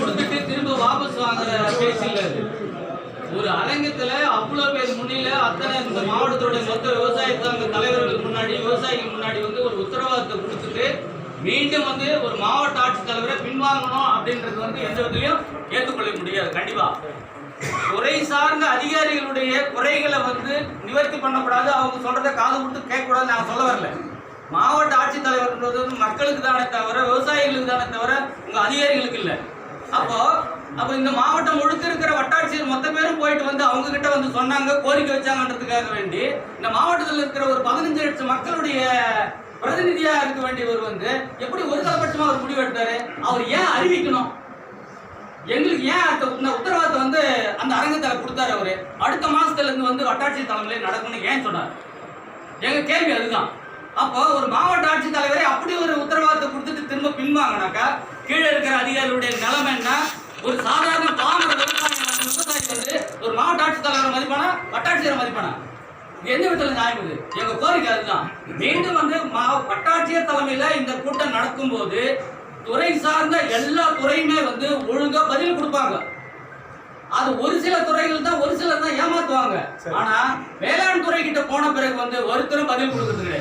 கொடுத்துட்டு திரும்ப வாபஸ் வாங்குற பேச்சு ஒரு அரங்கத்துல அவ்வளவு பேர் முன்னில அத்தனை இந்த மாவட்டத்தோட மொத்த விவசாய சங்க தலைவர்கள் முன்னாடி விவசாயிகள் முன்னாடி வந்து ஒரு உத்தரவாதத்தை கொடுத்துட்டு மீண்டும் வந்து ஒரு மாவட்ட ஆட்சித்தலைவரை பின்வாங்கணும் அப்படின்றது வந்து எந்த விதத்திலையும் ஏற்றுக்கொள்ள முடியாது. கண்டிப்பா. துறை சார்ந்த அதிகாரிகளுடைய குறைகளை வந்து நிவர்த்தி பண்ணக்கூடாது. அவங்க சொல்றதை காது கொடுத்து கேட்கக்கூடாது நான் சொல்ல வரல. மாவட்ட ஆட்சித்தலைவர்ன்றது வந்து மக்களுக்கு தானே தவிர விவசாயிகளுக்கு தானே தவிர உங்க அதிகாரிகளுக்கு இல்லை. அப்போ அப்போ இந்த மாவட்டம் முழுக்க இருக்கிற வட்டாட்சியர் மொத்த பேரும் போயிட்டு வந்து அவங்க கிட்ட வந்து சொன்னாங்க கோரிக்கை வச்சாங்கன்றதுக்காக வேண்டி. இந்த மாவட்டத்தில் இருக்கிற ஒரு பதினஞ்சு லட்சம் மக்களுடைய பிரதிநிதியா இருக்க வேண்டியவர் வந்து எப்படி ஒரு தலைபட்சமா அவர் முடிவு எடுத்தாரு? அவர் ஏன் அறிவிக்கணும்? எங்களுக்கு ஏன் அந்த உத்தரவாதத்தை வந்து அந்த அரங்கத்தில் கொடுத்தாரு அவரு? அடுத்த மாசத்துல இருந்து வந்து வட்டாட்சி தலைமையில நடக்கும்னு ஏன் சொன்னார்? எங்க கேள்வி அதுதான். அப்போ ஒரு மாவட்ட ஆட்சித்தலைவரே அப்படி ஒரு உத்தரவாதம் பின்வாங்கினாக்கா கீழே இருக்கிற அதிகாரிகளுடைய நிலைமை என்ன? ஒரு சாதாரண பாமர விவசாயி விவசாயி வந்து ஒரு மாவட்ட ஆட்சித்தலைவரை மதிப்பானா வட்டாட்சியரை மதிப்பானா? எந்த விதத்துல நியாயம் இது? எங்க கோரிக்கை அதுதான். மீண்டும் வந்து மா வட்டாட்சியர் தலைமையில இந்த கூட்டம் நடக்கும்போது துறை சார்ந்த எல்லா துறையுமே வந்து ஒழுங்கா பதில் கொடுப்பாங்க. அது ஒரு சில துறைகள் தான் ஒரு சிலர் தான் ஏமாத்துவாங்க. ஆனா வேளாண் துறை கிட்ட போன பிறகு வந்து ஒருத்தரும் பதில் கொடுக்கறது கிடையாது.